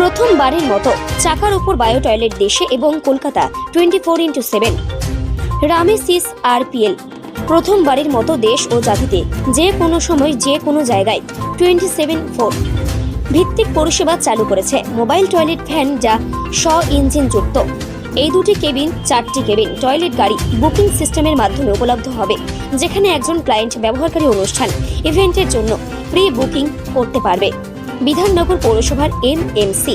প্রথমবারের মতো চাকার উপর বায়ো টয়লেট দেশে এবং Kolkata twenty four into seven Ramesses RPL, প্রথমবারের মতো দেশ ও জাতিতে যে কোনো সময় যে কোনো জায়গায় টোয়েন্টি সেভেন ফোর ভিত্তিক পরিষেবা চালু করেছে মোবাইল টয়লেট ভ্যান যা স্ব ইঞ্জিন যুক্ত এই দুটি কেবিন, চারটি কেবিন, টয়লেট গাড়ি বুকিং সিস্টেমের মাধ্যমে উপলব্ধ হবে, যেখানে একজন ক্লায়েন্ট ব্যবহারকারী অনুষ্ঠান, ইভেন্টের জন্য প্রি বুকিং করতে পারবে। বিধাননগর পৌরসভার এনএমসি।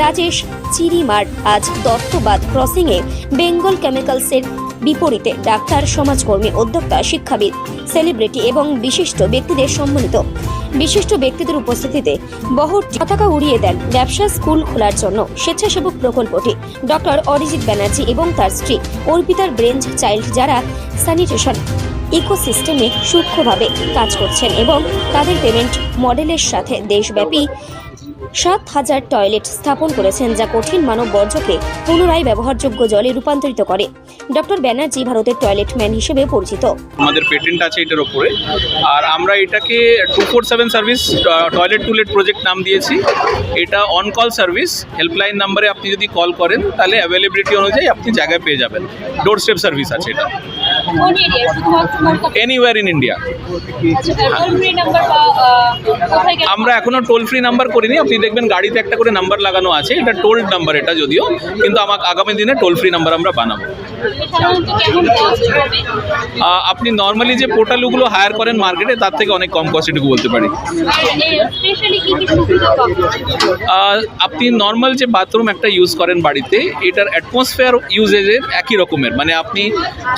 রাজেশ চিরিমার আজ দত্তবাদ ক্রসিংয়ে বেঙ্গল কেমিক্যালসের বিপরীতে ডাক্তার, সমাজকর্মী, উদ্যোক্তা, শিক্ষাবিদ, সেলিব্রিটি এবং বিশিষ্ট ব্যক্তিদের সম্মানিত। বিশিষ্ট ব্যক্তিদের উপস্থিতিতে বহর পতাকা উড়িয়ে দেন ব্যবসা স্কুল খোলার জন্য স্বেচ্ছাসেবক প্রকল্পটি। ডক্টর অরিজিৎ ব্যানার্জি এবং তার স্ত্রী অর্পিতার ব্রেঞ্চ চাইল্ড যারা স্যানিটেশন ইকোসিস্টেমে সূক্ষ্মভাবে কাজ করছেন এবং তাদের পেমেন্ট মডেলের সাথে দেশব্যাপী সাত হাজার টয়লেট স্থাপন করেছেন, যা কঠিন মানব বর্জ্যকে পুনরায় ব্যবহারযোগ্য জলে রূপান্তরিত করে। ডক্টর ব্যানার্জি ভারতের টয়লেট ম্যান হিসেবে পরিচিত। আমাদের পেটেন্ট আছে এটার ওপরে। আর আমরা এটাকে two four seven service toilet to let project নাম দিয়েছি। এটা অন কল সার্ভিস, হেল্পলাইন নাম্বারে আপনি যদি কল করেন, তাহলে অ্যাভেলেবিলিটি অনুযায়ী আপনি জায়গায় পেয়ে যাবেন। ডোর স্টেপ সার্ভিস আছে এটা। কোন এরিয়া শুধুমাত্র কলকাতা? এনিওয়ার ইন ইন্ডিয়া আচ্ছা আমরা এখনও টোল ফ্রি নাম্বার করিনি। আপনি দেখবেন গাড়িতে একটা করে নাম্বার লাগানো আছে। এটা টোল নাম্বার এটা যদিও কিন্তু আমাকে আগামী দিনে টোল ফ্রি নাম্বার আমরা বানাবো। আপনি নর্মালি যে পোর্টালগুলো হায়ার করেন মার্কেটে তার থেকে অনেক কম কস্ট এটুকু বলতে পারি। আহ, আপনি নর্মাল যে বাথরুম একটা ইউজ করেন বাড়িতে এটার অ্যাটমসফেয়ার ইউজেজের একই রকমের। মানে আপনি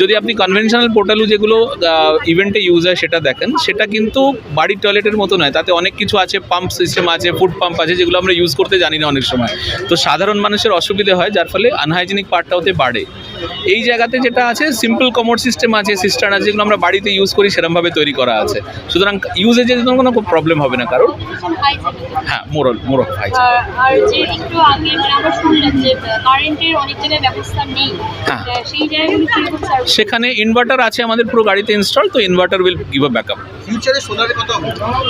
যদি আপনি কনভেনশনাল পোর্টালও যেগুলো ইভেন্টে ইউজ হয় সেটা দেখেন, সেটা কিন্তু বাড়ির টয়লেটের মতো নয়। তাতে অনেক কিছু আছে পাম্প সিস্টেম আছে ফুড পাম্প আছে, যেগুলো আমরা ইউজ করতে জানি না অনেক সময়। তো সাধারণ মানুষের অসুবিধে হয়, যার ফলে আনহাইজেনিক পার্টটা হতে বাড়ে। এই জায়গাতে যেটা আছে সিম্পল কমোড সিস্টেম আছে সিস্টার আছে যেগুলো আমরা বাড়িতে ইউজ করি সেরকমভাবে তৈরি করা আছে। সুতরাং ইউজেজের জন্য কোনো প্রবলেম হবে না কারণ হ্যাঁ মোরল মোরল হাইজেনিক আর আর যে একটু আগে মানে আমরা শুনলাম যে কারেন্টের অনেক জায়গায় ব্যবস্থা নেই। হ্যাঁ। সেই জায়গাগুলো সেখানে ইনভার্টার আছে আমাদের পুরো গাড়িতে ইনস্টল তো inverter will give a backup ফিউচারে সোলারের কথা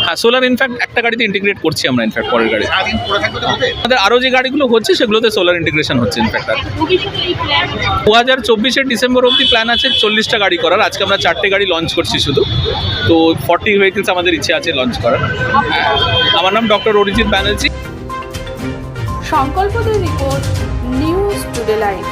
হ্যাঁ সোলার ইনফ্যাক্ট একটা গাড়িতে ইন্টিগ্রেট করছি আমরা ইনফ্যাক্ট পরের গাড়ি। আমাদের আরও যে গাড়িগুলো হচ্ছে সেগুলোতে সোলার ইন্টিগ্রেশন হচ্ছে ইনফ্যাক্ট আর। দু হাজার চব্বিশের ডিসেম্বর অবধি প্ল্যান আছে চল্লিশটা গাড়ি করার। আজকে আমরা চারটে গাড়ি লঞ্চ করছি শুধু। তো ফর্টি ভেহিকলস আমাদের ইচ্ছে আছে লঞ্চ করার। হ্যাঁ, আমার নাম ডক্টর অরিজিৎ ব্যানার্জি। সংকল্পদের রিপোর্ট নিউজ টুডে লাইভ